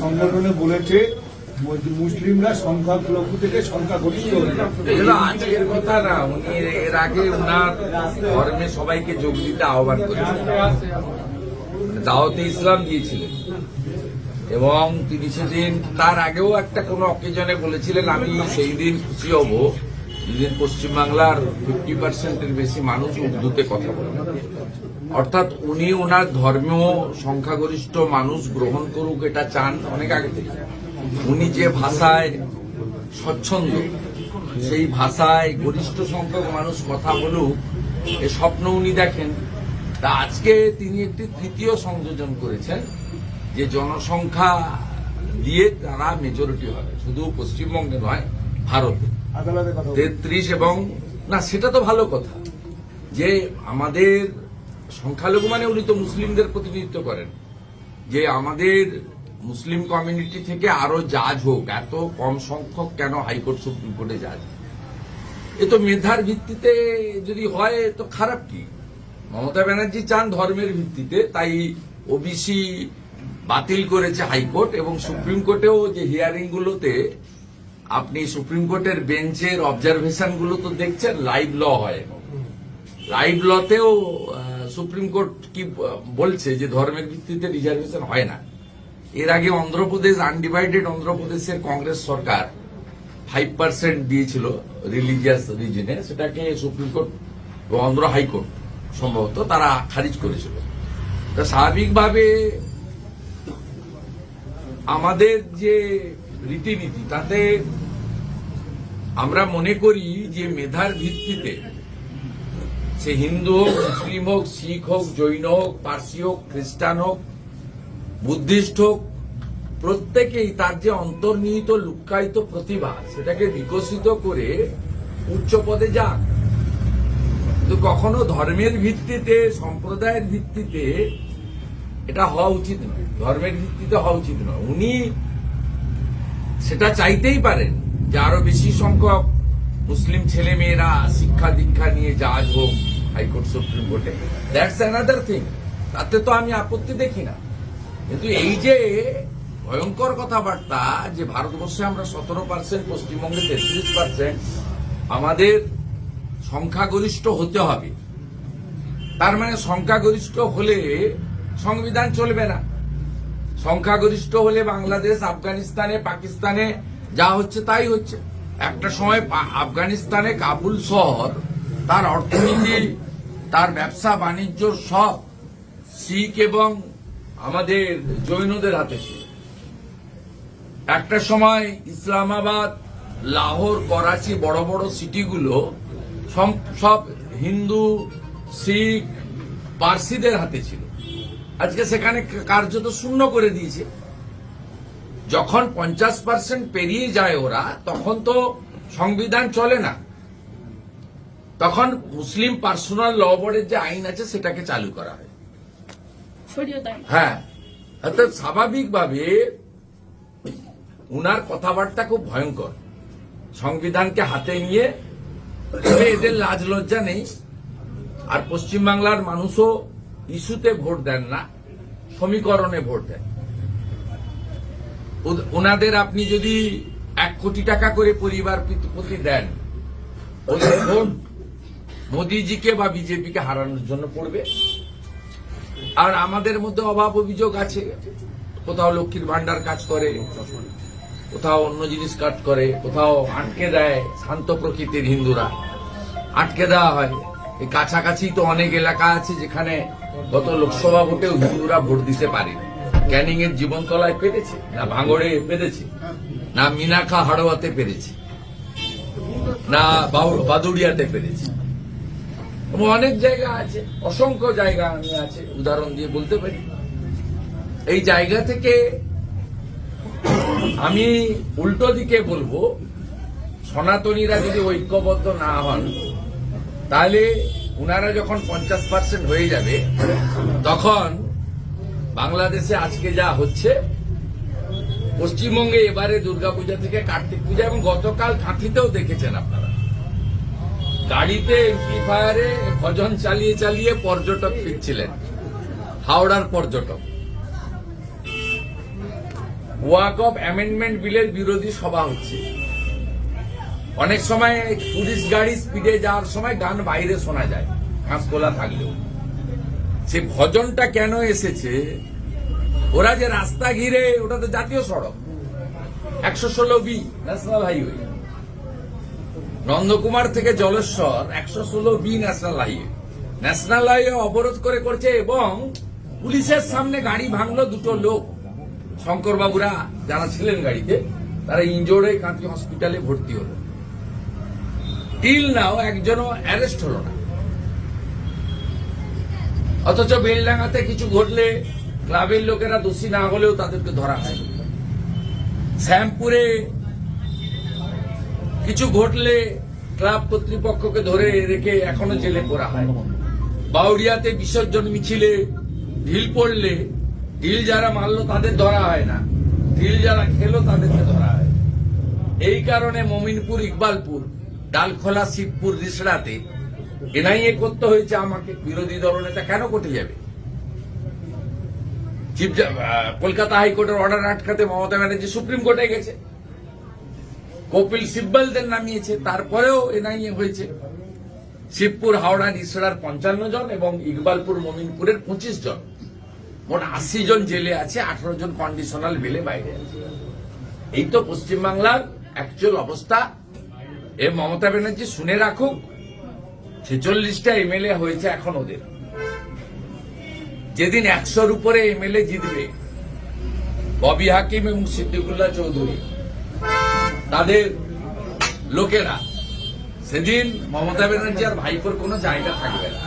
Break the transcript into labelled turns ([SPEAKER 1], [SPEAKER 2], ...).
[SPEAKER 1] সংগঠনে বলেছে মুসলিমরা সংখ্যালঘু থেকে সংখ্যাগরিষ্ঠ
[SPEAKER 2] আজকের কথা না, উনি এর আগে উনার ধর্মে সবাইকে যোগ দিতে আহ্বান করেছিলেন মানে ইসলাম এবং তিনি সেদিন, তার আগেও একটা কোনো অকেজনে বলেছিলেন, আমি সেই দিন খুশি হব। যেদিন পশ্চিমবাংলার ফিফটি পার্সেন্টের বেশি মানুষ উর্দুতে কথা বলবে অর্থাৎ উনি ওনার ধর্মীয় সংখ্যাগরিষ্ঠ মানুষ গ্রহণ করুক এটা চান অনেক আগে থেকে। উনি যে ভাষায় স্বচ্ছন্দ, সেই ভাষায় গরিষ্ঠ সংখ্যক মানুষ কথা বলুক, এ স্বপ্ন উনি দেখেন। তা আজকে তিনি একটি তৃতীয় সংযোজন করেছেন, যে জনসংখ্যা দিয়ে তারা মেজরিটি হবে। শুধু পশ্চিমবঙ্গে নয়, ভারতে। তেত্রিশ এবং না সেটা তো ভালো কথা। যে আমাদের সংখ্যালঘু মানে উনি তো মুসলিমদের প্রতিনিধিত্ব করেন। যে আমাদের মুসলিম কমিউনিটি থেকে আরও জাজ হোক এত কম সংখ্যক কেন হাইকোর্ট সুপ্রিম কোর্টে জাজ? এ তো মেধার ভিত্তিতে যদি হয় তো খারাপ কি? মমতা ব্যানার্জি চান ধর্মের ভিত্তিতে তাই ওবিসি বাতিল করেছে হাইকোর্ট এবং সুপ্রিম কোর্টেও যে হিয়ারিং গুলোতে আপনি সুপ্রিম কোর্টের বেঞ্চের অবজারভেশনগুলো তো দেখছেন, লাইভ ল হয়। লাইভ লতেও সুপ্রিম কোর্ট কি বলছে যে ধর্মের ভিত্তিতে রিজার্ভেশন হয় না। এর আগে অন্ধ্রপ্রদেশ, আনডিভাইডেড অন্ধ্রপ্রদেশের কংগ্রেস সরকার ফাইভ পার্সেন্ট দিয়েছিল রিলিজিয়াস রিজনে সেটাকে সুপ্রিম কোর্ট অন্ধ্র হাইকোর্ট সম্ভবত তারা খারিজ করেছিল। তা স্বাভাবিকভাবে আমাদের যে রীতিনীতি, তাতে আমরা মনে করি যে মেধার ভিত্তিতে সে হিন্দু হোক, মুসলিম হোক, শিখ হোক, জৈন হোক, পার্সি হোক, খ্রিস্টান হোক, বুদ্ধিস্ট হোক, প্রত্যেকেই তার যে অন্তর্নিহিত লুক্কায়িত প্রতিভা সেটাকে বিকশিত করে উচ্চ পদে যাক। কিন্তু কখনো ধর্মের ভিত্তিতে, সম্প্রদায়ের ভিত্তিতে এটা হওয়া উচিত নয়। ধর্মের ভিত্তিতে হওয়া উচিত নয়। উনি সেটা চাইতেই পারেন। যে আরও বেশি সংখ্যক মুসলিম ছেলে মেয়েরা শিক্ষা দীক্ষা নিয়ে জাজ হোক, হাইকোর্ট, সুপ্রিম কোর্টে। দ্যাটস অ্যানাদার থিং তাতে তো আমি আপত্তি দেখি না। কিন্তু এই যে ভয়ঙ্কর কথাবার্তা যে ভারতবর্ষে আমরা সতেরো পার্সেন্ট পশ্চিমবঙ্গে তেত্রিশ পার্সেন্ট আমাদের সংখ্যাগরিষ্ঠ হতে হবে। তার মানে সংখ্যাগরিষ্ঠ হলে সংবিধান চলবে না। সংখ্যাগরিষ্ঠ হলে বাংলাদেশ, আফগানিস্তানে, পাকিস্তানে যা হচ্ছে তাই হচ্ছে। একটা সময় আফগানিস্তানে কাবুল শহর, তার অর্থনীতি, তার ব্যবসা, বাণিজ্য সব শিখ এবং আমাদের জৈনদের হাতে ছিল। একটা সময় ইসলামাবাদ, লাহোর, করাচি বড় বড় সিটিগুলো সব হিন্দু, শিখ, পার্সিদের হাতে ছিল। আজকে সেখানে কার্যত শূন্য করে দিয়েছে। যখন পঞ্চাশ পার্সেন্ট পেরিয়ে যায় ওরা তখন তো সংবিধান চলে না। তখন মুসলিম পার্সোনাল ল বোর্ডের যে আইন আছে সেটাকে চালু করা হয়। হ্যাঁ। অর্থাৎ স্বাভাবিকভাবে উনার কথাবার্তা খুব ভয়ঙ্কর। সংবিধানকে হাতে নিয়ে এদের লাজ লজ্জা নেই। আর পশ্চিমবাংলার মানুষও ইস্যুতে ভোট দেন না সমীকরণে ভোট দেন। ওনাদের আপনি যদি এক কোটি টাকা করে পরিবার প্রতি- দেন, ওদের ভোট মোদিজিকে বা বিজেপিকে হারানোর জন্য পড়বে। আর আমাদের মধ্যে অভাব অভিযোগ আছে। কোথাও লক্ষ্মীর ভান্ডার কাজ করে, কোথাও অন্য জিনিস কাজ করে, কোথাও আটকে দেয় শান্ত প্রকৃতির হিন্দুরা। আটকে দেওয়া হয়। এই কাছাকাছি তো অনেক এলাকা আছে যেখানে গত লোকসভা ভোটেও হিন্দুরা ভোট দিতে পারে ক্যানিং এর জীবনতলায় পেরেছে, না ভাঙড়ে পেরেছে, না মিনাখা হাড়োয়াতে পেরেছে, না বাদুড়িয়াতে পেরেছে। অনেক জায়গা আছে, অসংখ্য জায়গা আমি আছে, উদাহরণ দিয়ে বলতে পারি। এই জায়গা থেকে আমি উল্টো দিকে বলব, সনাতনীরা যদি ঐক্যবদ্ধ না হন, তাহলে উনারা যখন পঞ্চাশ পার্সেন্ট হয়ে যাবে, তখন বাংলাদেশে আজকে যা হচ্ছে, পশ্চিমবঙ্গে এবারে দুর্গাপূজা থেকে কার্তিক পূজা এবং গতকাল কাঁথিতেও দেখেছেন আপনারা। গাড়িতে এমপ্লিফায়ারে ভজন চালিয়ে চালিয়ে পর্যটক ফিরছিলেন। হাওড়ার পর্যটক। ওয়াক অফ অ্যামেন্ডমেন্ট বিলের বিরোধী সভা হচ্ছে। অনেক সময় পুলিশ গাড়ি স্পিডে যাওয়ার সময় গান বাইরে শোনা যায়, কাঁচকোলা থাকলেও। সে ভজনটা কেন এসেছে, ওরা যে রাস্তা ঘিরে, ওটা তো জাতীয় সড়ক। একশো ষোলো বি, ন্যাশনাল হাইওয়ে। নন্দকুমার থেকে জলেশ্বর, একশো ষোলো B, national highway. National highway অবরোধ করে করছে এবং পুলিশের সামনে গাড়ি ভাঙলো দুটো লোক। শঙ্করবাবুরা, যারা ছিলেন গাড়িতে, তারা ইনজোর্ড হয়ে কাঁথি হসপিটালে ভর্তি হলো। টিল নাও একজনও অ্যারেস্ট হলো না। অথচ বেলডাঙ্গাতে কিছু ঘটলে ক্লাবের লোকেরা দোষী না হলেও তাদেরকে ধরা হয়। শ্যামপুরে কিছু ঘটলে ক্লাব কর্তৃপক্ষকে ধরে রেখে এখনও জেলে পড়া হয়। বাউরিয়াতে বিসর্জন মিছিলে ঢিল পড়লে ঢিল যারা মারলো তাদের ধরা হয় না। ঢিল যারা খেলো তাদেরকে ধরা হয়। এই কারণে মমিনপুর, ইকবালপুর, ডালখোলা, শিবপুর, রিসড়াতে এনআইএ করতে হয়েছে আমাকে, বিরোধী দলনেতা কেন করতে যাবে? কলকাতা হাইকোর্টের অর্ডার আটকাতে মমতা ব্যানার্জি সুপ্রিম কোর্টে গেছে। কপিল সিব্বলদের নামিয়েছে, তারপরেও এনআইএ হয়েছে। শিবপুর, হাওড়া, নিসড়ার পঞ্চান্ন জন এবং ইকবালপুর, মমিনপুরের পঁচিশ জন। মোট আশি জন জেলে আছে, আঠারো জন কন্ডিশনাল বেলে বাইরে আছে। এই তো পশ্চিমবাংলার অ্যাকচুয়াল অবস্থা। এ মমতা ব্যানার্জি শুনে রাখুক ছেচল্লিশটা এমএলএ হয়েছে এখন ওদের। যেদিন একশোর উপরে এমএলএ জিতবে, ববি হাকিম এবং সিদ্দিকুল্লাহ চৌধুরী, তাদের লোকেরা, সেদিন মমতা ব্যানার্জি আর ভাইপোর কোনো জায়গা থাকবে না।